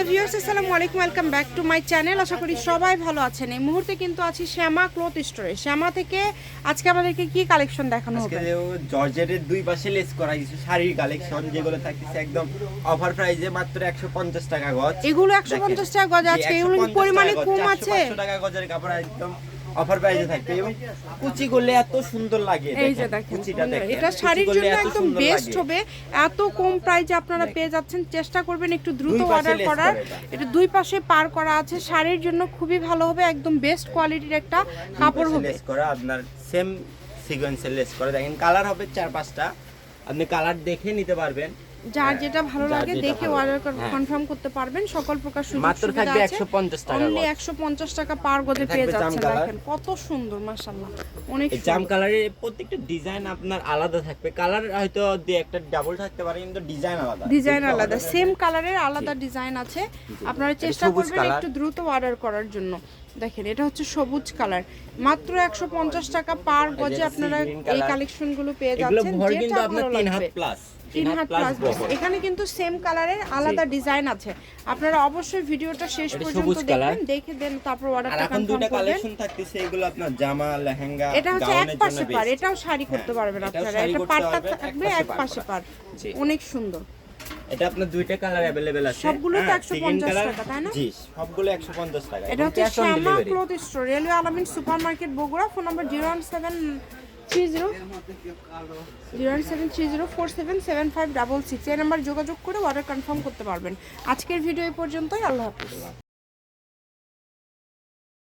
Hello viewers আসসালামু আলাইকুম welcome back to my channel আশা করি সবাই ভালো আছেন। এই মুহূর্তে কিন্তু আছি শ্যামা ক্লথ স্টোরে শ্যামা থেকে আজকে আমাদেরকে কি কালেকশন দেখানো হবে? আজকে জর্জেটের দুই পাশে লেস করা কিছু শাড়ির কালেকশন যেগুলো থাকতেছে একদম অফার প্রাইসে মাত্র 150 টাকা গজ। এগুলো 150 টাকা গজ। আজকে এগুলো পরিমাণে কম আছে? 150 টাকা গজের কাপড় একদম অফার প্রাইসে থাকবে এবং কুচি করলে এত সুন্দর লাগে এই যে দেখেন, কুচিটা দেখেন এটা শাড়ির জন্য একদম বেস্ট হবে। এত কম প্রাইসে আপনারা পেয়ে যাচ্ছেন চেষ্টা করবেন একটু দ্রুত অর্ডার করার। এটা। দুই পাশে পার করা আছে শাড়ির জন্য খুবই ভালো হবে একদম বেস্ট কোয়ালিটির একটা কাপড় হবে। করা আপনার সেম সিকোয়েন্সের লেস করা। দেখেন কালার হবে চার পাঁচটা। আপনি কালার দেখে নিতে পারবেন। যার যেটা ভালো লাগে দেখে অর্ডার লাগে। হ্যাঁ। কনফার্ম করতে পারবেন। সকল প্রকার সুযোগ মাত্র থাকবে আছে। 150 টাকা অনলি 150 টাকা পার গজে পেয়ে যাচ্ছেন। দেখেন কত সুন্দর মাশাআল্লাহ। অনেক জাম। কালারের প্রত্যেকটা ডিজাইন আপনার আলাদা থাকবে। কালার হয়তো দুই একটা ডাবল থাকতে পারে কিন্তু ডিজাইন আলাদা। ডিজাইন আলাদা। সেম কালারের আলাদা ডিজাইন আছে। আপনারা চেষ্টা করবেন একটু দ্রুত অর্ডার করার জন্য। দেখেন এটা হচ্ছে সবুজ কালার। মাত্র 150 টাকা পার গজে আপনারা এই। কালেকশনগুলো পেয়ে যাচ্ছেন যেটা আপনার হাত প্লাস তিন হাত প্লাস এখানে কিন্তু সেম কালারের আলাদা ডিজাইন আছে। আপনারা অবশ্যই ভিডিওটা শেষ পর্যন্ত দেখবেন দেখে দেন তারপর অর্ডারটা কনফার্ম করবেন। কালেকশন থাকতেছে এগুলো আপনার জামা লেহেঙ্গা এটা হচ্ছে এক পাশে পার এটাও শাড়ি করতে হ্যাঁ, পারবেন আপনারা। এটা পাটটা থাকবে এক পাশে পার অনেক সুন্দর। এটা আপনার দুইটা কালার अवेलेबल আছে সবগুলো তো হ্যাঁ, 150 second color- টাকা, তাই না? জি সবগুলো 150 টাকা এটা এবং হচ্ছে cash on Shyama delivery। Cloth store railway Alamin super market Bogura phone number zero one seven three zero zero one seven three zero four seven seven five double six এই number যোগাযোগ করে অর্ডার কনফার্ম করতে পারবেন আজকের video এই পর্যন্তই আল্লাহ হাফিজ